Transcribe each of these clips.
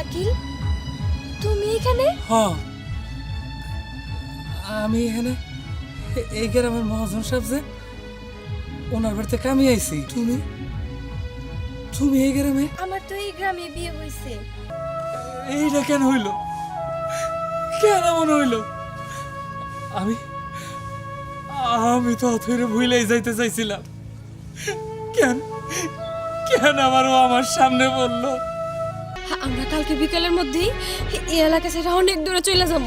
শাকিল তুমি এখানে? হ আমি এখানে এই গ্রামের মহাজন সাহেব যে ওনার বাড়িতে কামি আইছি। তুমি? তুমি এই গ্রামে? আমার তো এই গ্রামে বিয়ে হয়েছে এইটা কেন হইল? কেন এমন হইল? আমি আমি তো অথৈরে ভুলেই যাইতে চাইছিলাম। কেন? কেন আবার ও আমার সামনে বলল? আমরা কালকে বিকেলের মধ্যেই এই এলাকা ছেড়ে অনেক দূরে চলে যাব।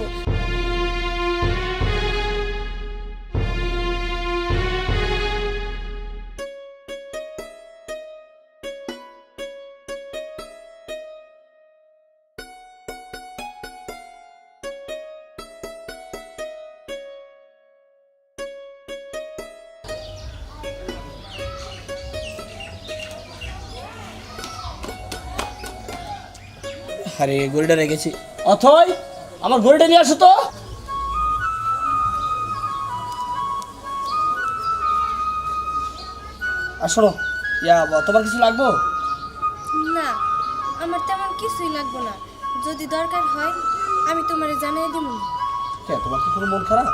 আরে গড়িটা রেখেছি। অথই আমার গড়িটা নিয়ে আসো তো। শোনো ইয়া তোমার কিছু লাগবো? না আমার তেমন কিছুই লাগবে না। যদি দরকার হয় আমি তোমারে জানিয়ে দিব কে তোমার কি কোনো মন খারাপ?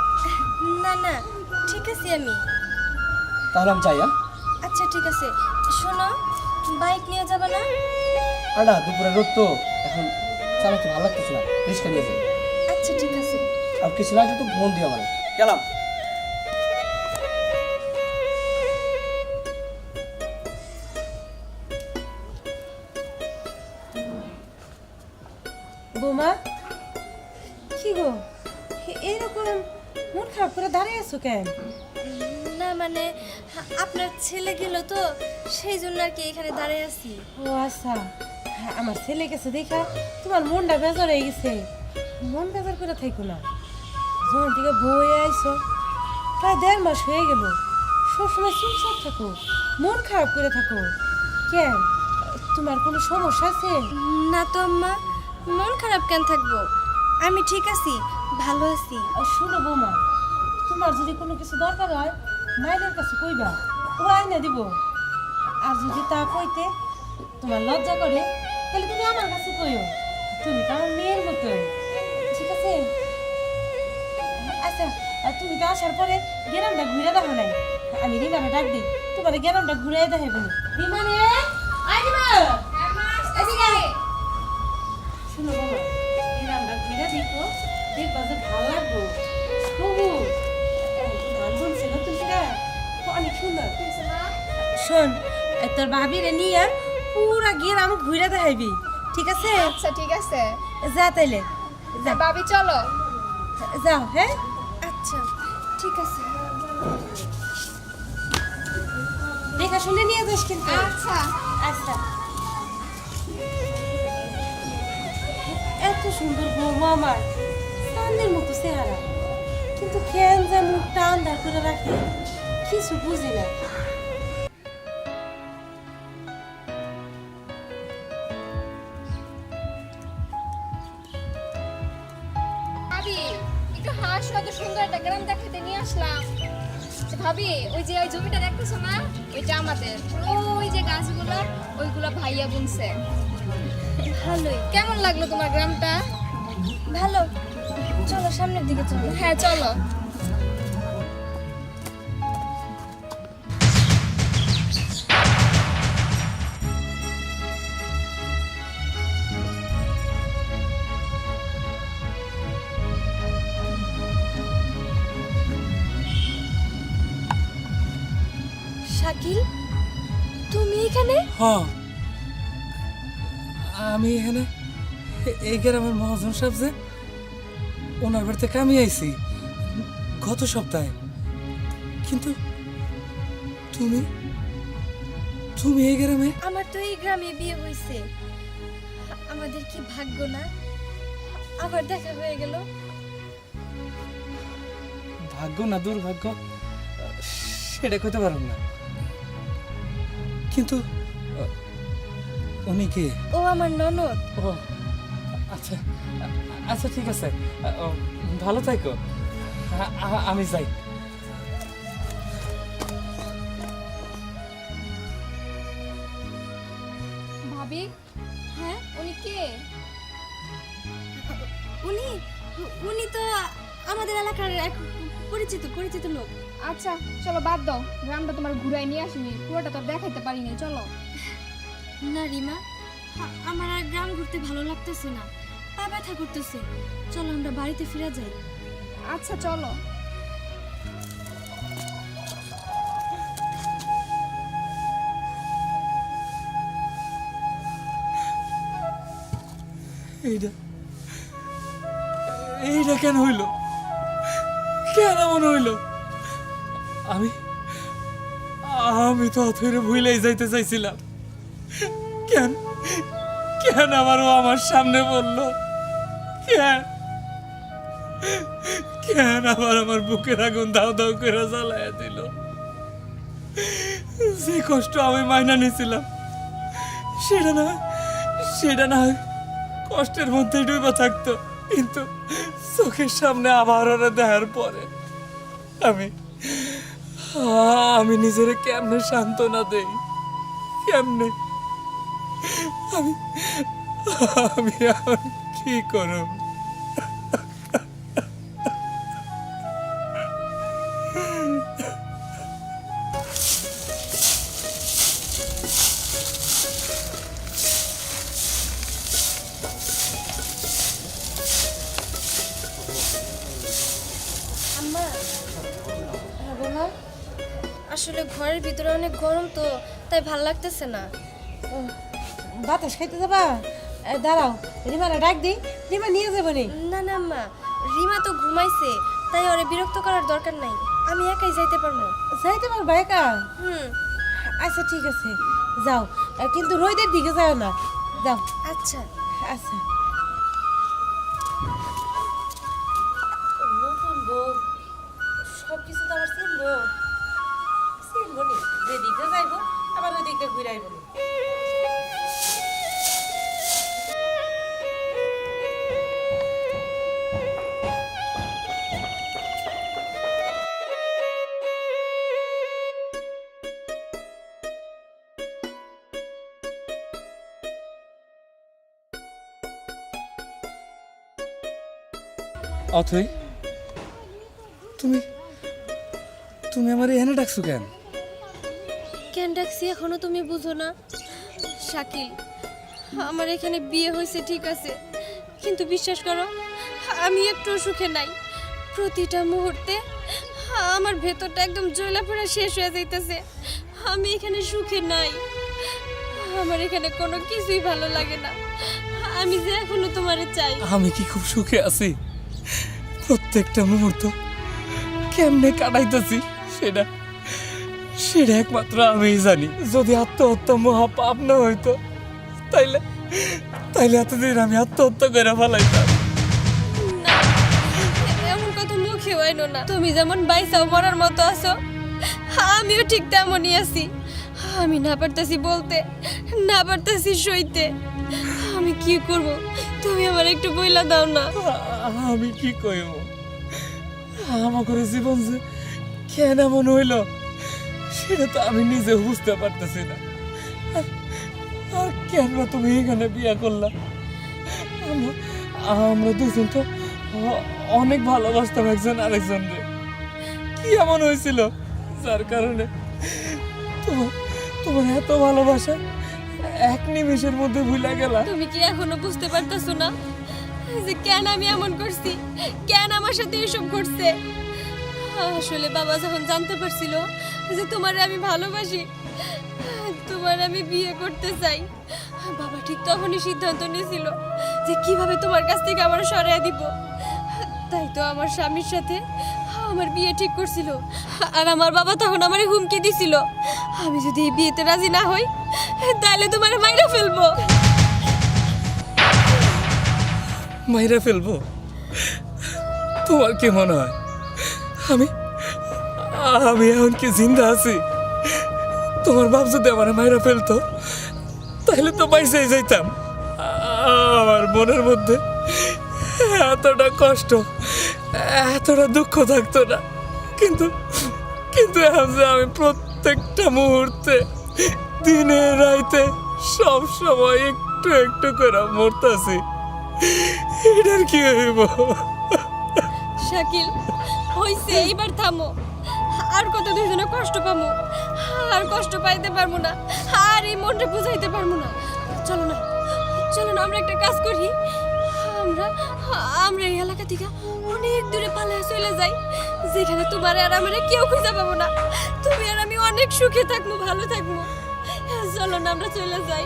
না না ঠিক আছে আমি। তাহলে আমি চাই হ্যাঁ? আচ্ছা ঠিক আছে। শোনো বাইক নিয়ে যাবে না? না দুপুরে রোদ তো এখন চালাতে ভালো লাগতেছে না রিস্কা নিয়ে যাই। আচ্ছা ঠিক আছে। আর কিছু লাগলে তো ফোন দিও আমার গেলাম। বৌমা? কি গো? এরকম মন খারাপ করে দাঁড়িয়ে আছো কেন? না মানে আপনার ছেলে গেল তো সেই জন্য আর কি এখানে দাঁড়িয়ে আছি। ও আচ্ছা। আমার ছেলে গেছে দেখা তোমার মনটা বেজার হয়ে গেছে। মন বেজার করে থাইকো না। যখন থেকে বয়ে আইছো প্রায় দেড় মাস হয়ে গেল। সবসময় চুপচাপ থাকো মন খারাপ করে থাকো। কেন? তোমার কোনো সমস্যা আছে? না তো আম্মা মন খারাপ কেন থাকব? আমি ঠিক আছি ভালো আছি। আর শোনো বৌমা তোমার যদি কোনো কিছু দরকার হয় মায়ের কাছে কইবা ও আইনা দিব। আর যদি তা কইতে তোমার লজ্জা করে তাহলে তুমি আমার কাছে কইও। তুমি তো আমার মেয়ের মতোই। ঠিক আছে? আচ্ছা তুমি তো আসার পরে গ্রামটা ঘুরে দেখো নাই। আমি রিমারে ডাক দিই তোমার গ্রামটা ঘুরে দেখাইব রিমানে? আই রিমা! শুনো বাবা গ্রামটা ঘুরে দেখো দেখবা যে ভালো লাগবো। সবুজ ধান বলছে নতুন করে অনেক সুন্দর। শোন তোর ভাবিরে নিয়ে পুরা গ্রাম ঘুরে দেখাইবি ঠিক আছে? আচ্ছা ঠিক আছে। যা তাইলে। যা। ভাবি চলো। যাও হ্যাঁ আচ্ছা ঠিক আছে। দেখা শুনে নিয়ে যাস কিন্তু। আচ্ছা। আচ্ছা। এত সুন্দর বৌমা আমার। চাঁদের মতো চেহারা। কিন্তু কেন যে মুখটা আন্ধার করে রাখে কিছু বুঝি না। ওই জমিটা দেখতেছো না? ওইটা আমাদের ওই যে গাছগুলো ওইগুলো ভাইয়া বুনছে। ভালোই। কেমন লাগল তোমার গ্রামটা? ভালো। চলো সামনের দিকে চলো। হ্যাঁ চলো। শাকিল তুমি এখানে? হ আমি এখানে এই গ্রামের মহাজন সাহেব যে ওনার বাড়িতে কামি আইছি গত সপ্তাহে। কিন্তু তুমি তুমি এই গ্রামে? আমার তো এই গ্রামে বিয়ে হয়েছে আমাদের কি ভাগ্য না? আবার দেখা হয়ে গেল। ভাগ্য না দুর্ভাগ্য সেটা কইতে পারব না। কিন্তু উনি কে? ও আমার ননদ। ও আচ্ছা আচ্ছা ঠিক আছে। ভালো থাকো। আমি যাই। ভাবি হ্যাঁ উনি কে? উনি উনি তো আমাদের এলাকার এক পরিচিত পরিচিত লোক। আচ্ছা চলো বাদ দাও। গ্রামটা তোমার ঘুরাই নিয়ে আসিনি। পুরোটা তো আর দেখাইতে পারিনি চলো। না রিমা আমার আর গ্রাম ঘুরতে ভালো লাগতেছে না। পা ব্যথা করতেছে। চলো আমরা বাড়িতে ফিরে যাই। আচ্ছা চলো। এইটা এইটা কেন হইল? কেন এমন হইল। আমি আমি তো অথরে ভুলেই যাইতে চাইছিলাম। কেন কেন আবারও আমার সামনে বলল? কেন কেন আবার আমার বুকের আগুন দাও দাও করে জ্বালাইয়া দিল? যে কষ্ট আমি মাইনা নিয়েছিলাম সেটা না সেটা না কষ্টের মধ্যে ডুবে থাকতো। কিন্তু চোখের সামনে আবার ওরা দেখার পরে আমি আমি নিজের কেমনে সান্ত্বনা দেই? কেমনে? আমি আমি কি করব? তাই ভালো লাগতেছে না। বাতাস খাইতে যাবা? এ, দাঁড়াও রিমারা ডাক দিই রিমা নিয়ে যাব নি। না না মা রিমা তো ঘুমাইছে তাই ওরে বিরক্ত করার দরকার নাই আমি একাই যাইতে পারব। যাইতে পারবা একা? হুম। আচ্ছা ঠিক আছে যাও কিন্তু রোদের দিকে যাও না যাও। আচ্ছা। আচ্ছা। নতুন বউ সব কিছু তো আবার চিনবো চিনবো নি যেদিকে যাইবো আবার ওই দিকটা ঘুরে আইবো নি। অথই তুমি তুমি আমার এখানে ডাকছো কেন ডাকছি, এখনও তুমি বুঝো না। শাকিল, আমার এখানে বিয়ে হয়েছে, ঠিক আছে। কিন্তু বিশ্বাস করো, আমি একটু সুখে নাই। প্রতিটা মুহূর্তে আমার ভেতরটা একদম জ্বলা পোড়া শেষ হয়ে যাইতেছে। আমি এখানে সুখে নাই। আমার এখানে কোনো কিছুই ভালো লাগে না। আমি যে এখনও তোমারে চাই। আমি কি খুব সুখে আছি? প্রত্যেকটা মুহূর্ত কেমনে কাটাইতেছি, সেটা সেটা একমাত্র আমিই জানি। যদি আত্মহত্যা মহা পাপ না হইতো তাইলে তাইলে এতদিন আমি আত্মহত্যা করে ফেলাইতাম। না এমন কথা মুখে হইনো না। তুমি যেমন বাইসাও মরার মতো আছো আমিও ঠিক তেমনই আছি। আমি না পারতাছি বলতে না পারতাছি সইতে। আমি কি করব? তুমি আমার একটু বইলা দাও না। আমি কি কইব? আমার জীবন যে কেন এমন হইল? সেটা তো আমি নিজে বুঝতে পারতেছি না। আর- কেন তুমি এখানে বিয়ে করলা? আমরা দুজন তো অনেক ভালোবাসতাম একজন আরেকজনকে। কি এমন হয়েছিল? যার কারণে তোমার এত ভালোবাসা এক নিমেষের মধ্যে ভুলে গেলা তুমি কি এখনও বুঝতে পারতাছো না? যে কেন আমি এমন করছি? কেন আমার সাথে এসব করছে? আসলে বাবা যখন জানতে পারছিল যে তোমার আমি ভালোবাসি, তোমার আমি বিয়ে করতে চাই, বাবা ঠিক তখনই সিদ্ধান্ত নিয়েছিল যে কীভাবে তোমার কাছ থেকে আমার সরিয়ে দিব। তাই তো আমার স্বামীর সাথে আমার বিয়ে ঠিক করছিল আর আমার বাবা তখন আমারে হুমকি দিছিল। আমি যদি এই বিয়েতে রাজি না হই, তাহলে তোমার মাইরা ফেলব। মাইরা ফেলব? তোমার কি মনে হয়? আমি আমি এখন কি জিন্দা আছি। তোমার বাপ যদি আমার মাইরা ফেলতো, তাহলে তো বাইসেই যাইতাম। আমার মনের মধ্যে এতটা কষ্ট, এতটা দুঃখ থাকতো না। কিন্তু কিন্তু এখন যে আমি প্রত্যেকটা মুহূর্তে, দিনে, রাইতে, সব সময় একটু একটু করে মরতাছি, এটার কি হইব? শাকিল হইছে, এইবার থামো। আর কত দুইজনে কষ্ট পামো, আর কষ্ট পাইতে পারব না, আর এই মনটা বুঝাইতে পারব না। চলো না চলো না, আমরা একটা কাজ করি। আমরা আমরা এই এলাকা থেকে অনেক দূরে পালায় চলে যাই, যেখানে তোমার আর আমার কেউ খুঁজে পাবো না। তুমি আর আমি অনেক সুখে থাকব ভালো থাকব চলো না, আমরা চলে যাই।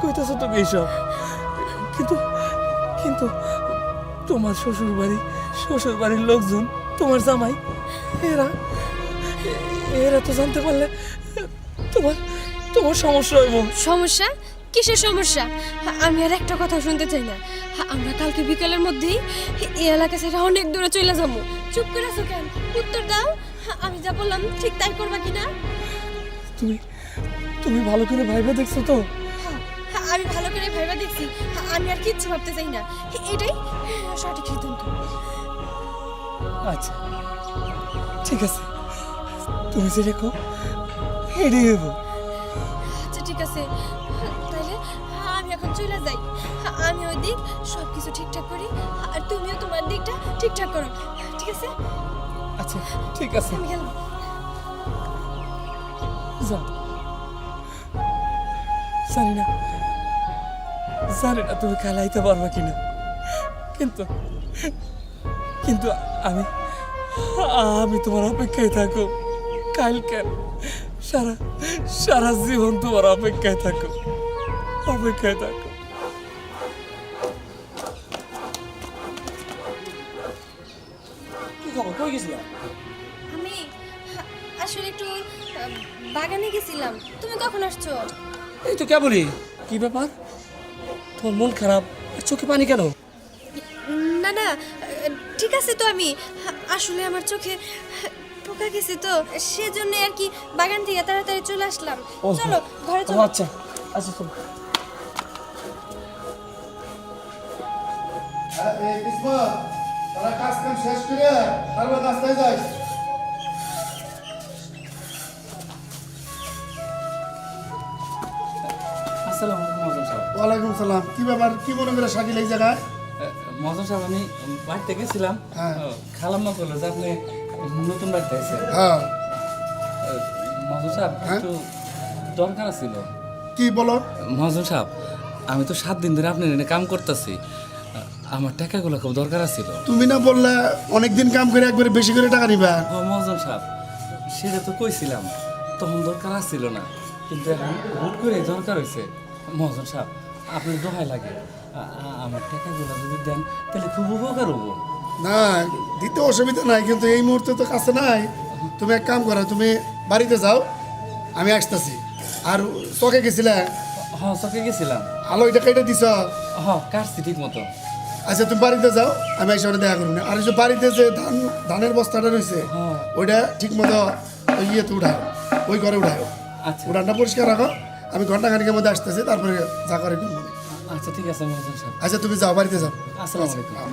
কইতেছো তুমি এইসব কিন্তু কিন্তু তোমার শ্বশুর বাড়ি শ্বশুর বাড়ির লোকজন তোমার জামাই এরা এরা তো জানতে পারলে তোমার তোমার সমস্যা হইব। সমস্যা? কিসের সমস্যা? আমি আর একটা কথা শুনতে চাই না। আমরা কালকে বিকালের মধ্যেই এই এলাকা ছেড়ে অনেক দূরে চলে যাব। চুপ করে আছো কেন? উত্তর দাও। আমি যা বললাম ঠিক তাই করবা কিনা? তুমি তুমি ভালো করে ভাইবে দেখছ তো? আমি ভালো করে ভেবে দেখছি। আমি আর কিচ্ছু ভাবতে চাই না। এটাই সঠিক সিদ্ধান্ত। আচ্ছা। ঠিক আছে। তুমি যে রেখো এটাই হইব আচ্ছা ঠিক আছে। তাহলে আমি এখন চলে যাই। আমি ওই দিক সব কিছু ঠিকঠাক করি আর তুমিও তোমার দিকটা ঠিকঠাক করো। ঠিক আছে? আচ্ছা ঠিক আছে। আমি গেলাম। যাও। জানি না জানি না তুমি খেলাইতে পারবে কিনা। কিন্তু কিন্তু আমি আমি তোমার অপেক্ষায় থাকো কাল কেন সারা সারা জীবন তোমার অপেক্ষায় থাকো অপেক্ষায় থাকো কি কই আমি আসলে একটু বাগানে গেছিলাম। তুমি কখন আসছো? এই তো কেবলই। কি ব্যাপার? তোর মন খারাপ? চোখে পানি কেন? না না ঠিক আছে তো আমি। আসলে আমার চোখে পোকা গেছে তো সেজন্য আর কি বাগান থেকে তাড়াতাড়ি চলে আসলাম। চলো ঘরে চলো। আচ্ছা আচ্ছা চলো। তারা কাজ কাম শেষ করে তারপর রাস্তায় যাই আসসালামু আলাইকুম ওয়ালাইকুম সালাম। কি ব্যাপার? কি মনে করে শাকিল এই জায়গায়? মজন সাহেব আমি বাড়িতে গেছিলাম। হ্যাঁ। খালাম্মা বলল যে আপনি নতুন বাড়িতে আছেন হ্যাঁ। মজন সাহেব হ্যাঁ? একটু দরকার ছিল কি বলো? মজন সাহেব আমি তো সাত দিন ধরে আপনার এনে কাম করতেছি। আমার টাকাগুলো খুব দরকার ছিল তুমি না বললে অনেকদিন কাম করে একবারে বেশি করে টাকা নিবা? ও মজন সাহেব সেটা তো কইছিলাম। তখন দরকার আসছিল না। কিন্তু এখন হুট করে দরকার হয়েছে মজন সাহেব আপনার দোহাই লাগে। আমার টাকাগুলো যদি দেন তাহলে খুব উপকার হব। না দিতে অসুবিধা নাই কিন্তু এই মুহূর্তে তো কাছে নাই। তুমি এক কাম করো তুমি বাড়িতে যাও আমি আসতেছি। আর চকে গেছিলে? হ চকে গেছিলাম। আলো এটা কেটে দিছ? হ কাটছি ঠিক মতো। আচ্ছা তুমি বাড়িতে যাও আমি এসে ওটা দেখা করুন আর এই যে বাড়িতে যে ধান ধানের বস্তাটা রয়েছে হ্যাঁ। ওইটা ঠিক মতো ওই ইয়েতে উঠাও ওই ঘরে উঠাও। আচ্ছা। উঠানটা পরিষ্কার রাখো। আমি ঘণ্টা খানিকের মধ্যে আসতেছি তারপরে যা করে করব। আচ্ছা ঠিক আছে মহাজন সাহেব আচ্ছা তুমি যাও বাড়িতে যাও। আসসালামু আলাইকুম।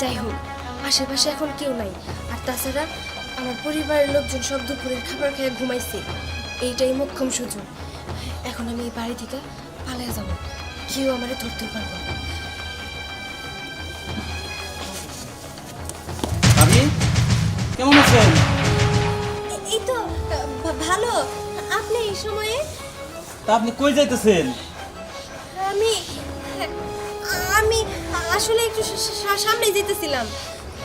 যাই হোক আশেপাশে এখন কেউ নাই। আর তাছাড়া আমার পরিবারের লোকজন সব দুপুরের খাবার খেয়ে ঘুমাইছে। এইটাই মোক্ষম সুযোগ। এখন আমি এই বাড়ি থেকে পালিয়ে যাব। কেউ আমারে ধরতে পারব না। ভাবি কেমন আছেন? ভালো? আপনি এই সময়ে? তা আপনি কই যাইতেছেন? আমি আমি আসলে একটু সামনে যেতেছিলাম।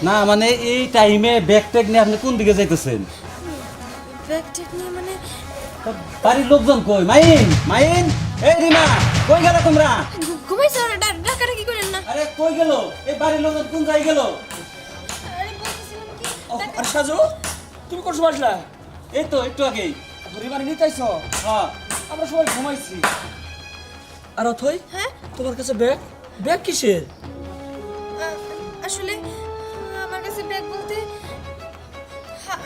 না মানে এই টাইমে ব্যাগ ট্যাগ নিয়ে আপনি কোন দিকে যাইতেছেন? ব্যাগ টেক নিয়ে মানে বাড়ির লোকজন কই? মাইন মাইন! এই রিমা কই গেল তোমরা? ঘুমাইছে? ডাকাটা কি করেন না। আরে কই গেল? এই বাড়ির লোকজন কোন জায়গায় গেল? আরে বলতেছিলাম কি আর সাজু তুমি কোন সময় আসলা? এই তো একটু আগেই। পরিবারে নিতে আইছো? হ্যাঁ। আমরা সবাই ঘুমাইছি। আর অথই হ্যাঁ? তোমার কাছে ব্যাগ? ব্যাগ কিসের? আসলে আমার কাছে ব্যাগ বলতে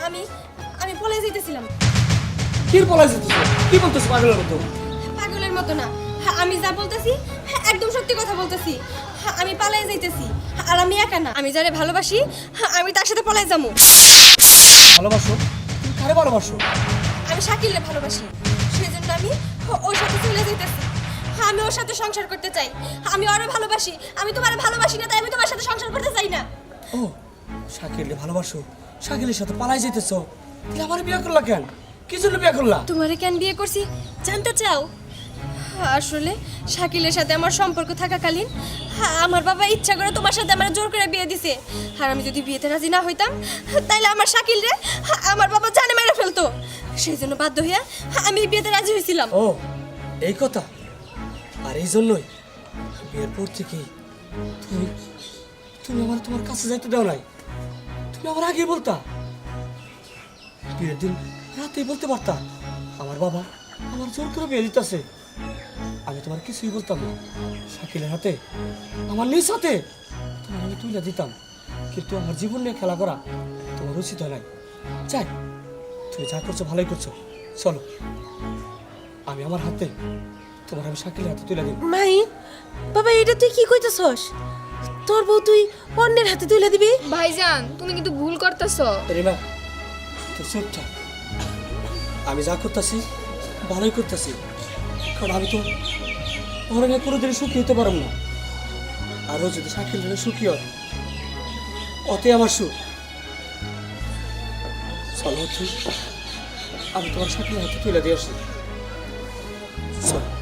আমি আমি পলাই যেতেছিলাম কি পলাই যেতেছো কি বলতেছো পাগলের মতো? পাগলের মতো না। হা- আমি যা বলতেছি হা, একদম সত্যি কথা বলতেছি। হা, আমি পালাই যাইতেছি। আর আমি একা না। আমি যারে ভালোবাসি আমি তার সাথে পলাই যাব। ভালোবাসো? কারে ভালোবাসো আমি শাকিলকে ভালোবাসি। সেজন্য আমি ওর সাথে চলে যেতেছি। আমি ওর সাথে সংসার করতে চাই। আমি ওরে ভালোবাসি। আমি তোমার ভালোবাসি না তাই আমি তোমার সাথে সংসার করতে চাই না। ও শাকিলকে ভালোবাসো। শাকিলের সাথে পালাই যেতেছো। তাহলে আমার বিয়ে করলা কেন? কি জন্য বিয়ে করলা? তোমারে কেন বিয়ে করছি? জানতে চাও? আসলে শাকিলের সাথে আমার সম্পর্ক থাকাকালীন আমার বাবা ইচ্ছা করে তোমার সাথে আমার জোর করে বিয়ে দিছে। আর আমি যদি বিয়েতে রাজি না হইতাম, তাইলে আমার শাকিল রে আমার বাবা জানে মেরে ফেলতো। সেই জন্য বাধ্য হইয়া আমি বিয়েতে রাজি হয়েছিলাম ও, এই কথা? আর এই জন্যই? বিয়ের পর থেকেই তুমি তুমি আমার তোমার কাছে যাইতে দাও নাই। তুমি আমার আগে বলতা। বিয়ের দিন রাতেই বলতে পারতা, আমার বাবা আমার জোর করে বিয়ে দিতেছে। আমি তোমার কিছুই বলতাম না। শাকিলের হাতে আমার নিজ হাতে তোমার আমি তুলে দিতাম। কিন্তু আমার জীবন নিয়ে খেলা করা তোমার উচিত হয় নাই। যাই তুমি যা করছ ভালোই করছ। চলো আমি আমার হাতে তোমার আমি শাকিলের হাতে তুলে দিই মাই বাবা এটা তুই কি কইতেছস? তোর বউ তুই অন্যের হাতে তুলে দিবি? ভাইজান তুমি কিন্তু ভুল করতেছো রিমা তো চুপ থাক। আমি যা করতেছি ভালোই করতেছি। কারণ আমি তো ওর নিয়ে কোনোদিন সুখী হতে পারব না। আরও যদি শাকিল নিয়ে সুখী হয় অতে আমার সুখ। চলো হচ্ছে আমি তোমার শাকিলের হাতে তুলে দিয়ে আসি। চলো।